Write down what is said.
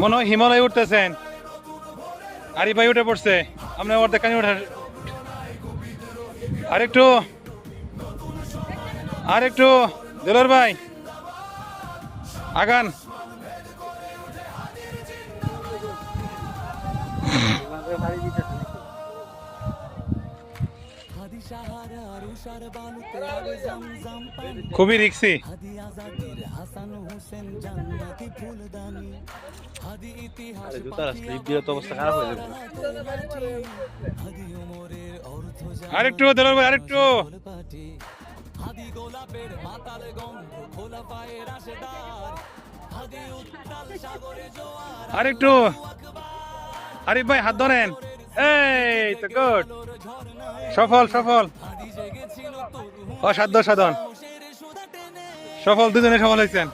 মনে হয় হিমালয় উঠতেছেন। আরি ভাই উঠে পড়ছে। আপনি ওর দেখানি ওঠার আরেকটু। আরেকটু। দেলোর ভাই। আগান। খুবই রিক্সি। জুতার স্লিপ দিয়ে তো অবস্থা খারাপ হয়ে যাবে। আরেকটু দেলোর ভাই আরেকটু। আরেকটু। আরিফ ভাই হাত ধরেন। এই তো গুড সফল সফল। অসাধ্য সাধন। সফল দুজনে সফল হয়েছেন।